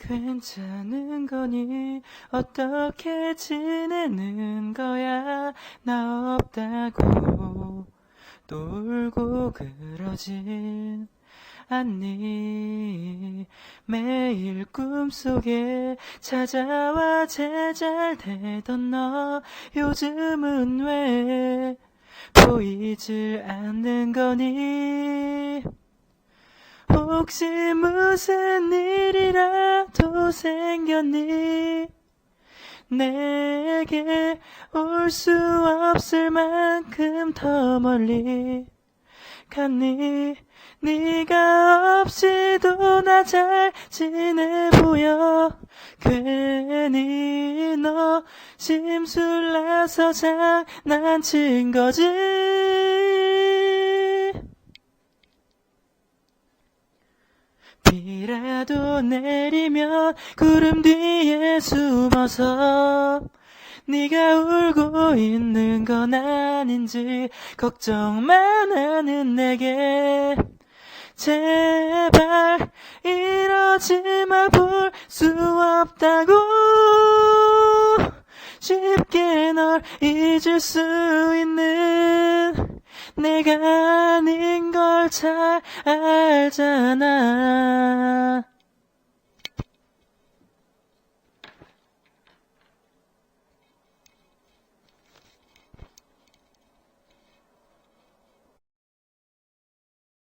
괜찮은 거니? 어떻게 지내는 거야? 나 없다고 또 울고 그러진 않니? 매일 꿈속에 찾아와 제잘되던 너. 요즘은 왜 보이질 않는 거니? 혹시 무슨 일이라 도 생겼니? 내게 올 수 없을 만큼 더 멀리 갔니? 네가 없이도 나 잘 지내 보여. 괜히 너 심술 나서 장난친 거지 비라도 내리면 구름 뒤에 숨어서 네가 울고 있는 건 아닌지 걱정만 하는 내게. 제발 이러지 마 볼 수 없다고. 쉽게 널 잊을 수 있는 내가 아닌 걸 잘 알잖아